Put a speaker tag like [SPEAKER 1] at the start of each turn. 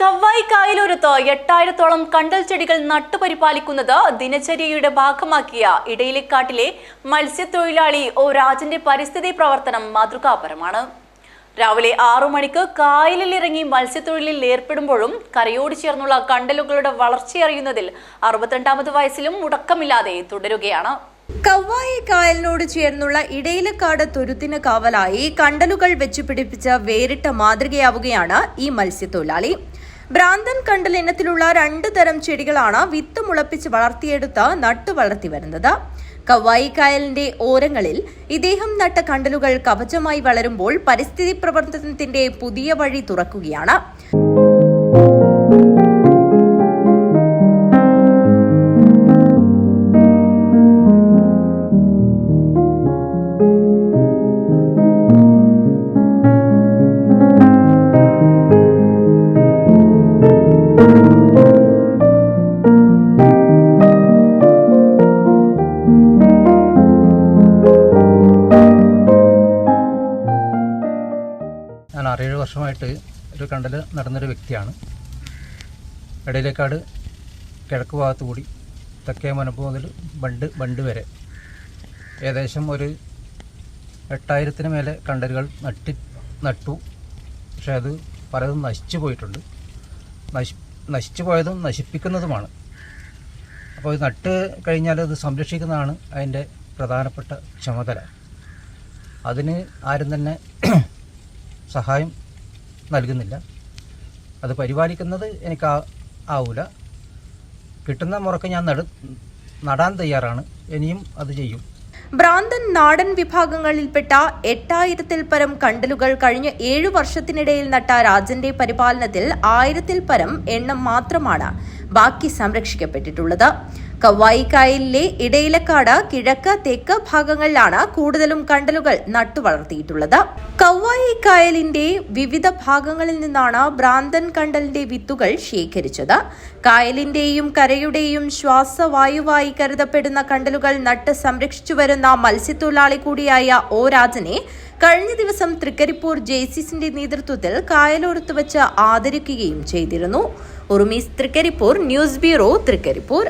[SPEAKER 1] കവ്വായി കായലൂരത്ത് എട്ടായിരത്തോളം കണ്ടൽ ചെടികൾ നട്ടുപരിപാലിക്കുന്നത് ദിനചര്യയുടെ ഭാഗമാക്കിയ ഇടയിലെക്കാട്ടിലെ മത്സ്യത്തൊഴിലാളി ഒ രാജന്റെ പരിസ്ഥിതി പ്രവർത്തനം മാതൃകാപരമാണ്. രാവിലെ ആറു മണിക്ക് കായലിലിറങ്ങി മത്സ്യത്തൊഴിലിൽ ഏർപ്പെടുമ്പോഴും കരയോട് ചേർന്നുള്ള കണ്ടലുകളുടെ വളർച്ചയറിയുന്നതിൽ അറുപത്തിരണ്ടാമത് വയസ്സിലും മുടക്കമില്ലാതെ തുടരുകയാണ്.
[SPEAKER 2] കവ്വായി കായലിനോട് ചേർന്നുള്ള ഇടയിലക്കാട് തുരുത്തിന് കാവലായി കണ്ടലുകൾ വെച്ച് പിടിപ്പിച്ച വേറിട്ട മാതൃകയാവുകയാണ് ഈ മത്സ്യത്തൊഴിലാളി. ഭ്രാന്തൻ കണ്ടൽ ഇനത്തിലുള്ള രണ്ട് തരം ചെടികളാണ് വിത്ത് മുളപ്പിച്ച് വളർത്തിയെടുത്ത് നട്ടു വളർത്തി വരുന്നത്. കവ്വായി കായലിന്റെ ഓരങ്ങളിൽ ഇദ്ദേഹം നട്ട കണ്ടലുകൾ കവചമായി വളരുമ്പോൾ പരിസ്ഥിതി പ്രവർത്തനത്തിന്റെ പുതിയ വഴി തുറക്കുകയാണ്.
[SPEAKER 3] ആറേഴ് വർഷമായിട്ട് ഒരു കണ്ടൽ നടന്നൊരു വ്യക്തിയാണ്. ഇടയിലേക്കാട് കിഴക്ക് ഭാഗത്ത് കൂടി തെക്കേ മനപ്പ് മുതൽ ബണ്ട് ബണ്ട് വരെ. ഏകദേശം ഒരു എട്ടായിരത്തിന് മേലെ കണ്ടലുകൾ നട്ടി നട്ടു. പക്ഷേ അത് പലതും നശിച്ചു പോയിട്ടുണ്ട്. നശി നശിച്ചു പോയതും നശിപ്പിക്കുന്നതുമാണ്. അപ്പോൾ ഇത് നട്ട് കഴിഞ്ഞാൽ അത് സംരക്ഷിക്കുന്നതാണ് അതിന്റെ പ്രധാനപ്പെട്ട ചുമതല. അതിന് ആരും തന്നെ സഹായം നൽകുന്നില്ല. അത് പരിപാലിക്കുന്നത് എനിക്ക് ആവില്ല ആവൂല. കിട്ടുന്ന മുറക്ക് ഞാൻ നട നടാൻ തയ്യാറാണ്. ഇനിയും അത് ചെയ്യും.
[SPEAKER 2] ഭ്രാന്തൻ നാടൻ വിഭാഗങ്ങളിൽപ്പെട്ട എട്ടായിരത്തിൽ പരം കണ്ടലുകൾ കഴിഞ്ഞ ഏഴു വർഷത്തിനിടയിൽ നട്ട രാജന്റെ പരിപാലനത്തിൽ ആയിരത്തിൽ പരം എണ്ണം മാത്രമാണ് ബാക്കി സംരക്ഷിക്കപ്പെട്ടിട്ടുള്ളത്. കവായി കായലിലെ ഇടയിലക്കാട് കിഴക്ക് തെക്ക് ഭാഗങ്ങളിലാണ് കൂടുതലും കണ്ടലുകൾ നട്ടുവളർത്തിയിട്ടുള്ളത്. കവായി കായലിന്റെ വിവിധ ഭാഗങ്ങളിൽ നിന്നാണ് ഭ്രാന്തൻ കണ്ടലിന്റെ വിത്തുകൾ ശേഖരിച്ചത്. കായലിന്റെയും കരയുടെയും ശ്വാസവായുവായി കരുതപ്പെടുന്ന കണ്ടലുകൾ നട്ട് സംരക്ഷിച്ചു വരുന്ന മത്സ്യത്തൊഴിലാളി കൂടിയായ ഒ രാജനെ കഴിഞ്ഞ ദിവസം തൃക്കരിപ്പൂർ ജെയ്സിസിന്റെ നേതൃത്വത്തിൽ കായലോരത്ത് വെച്ച് ആദരിക്കുകയും ചെയ്തിരുന്നു. Urumees Trikaripur news bureau Trikaripur.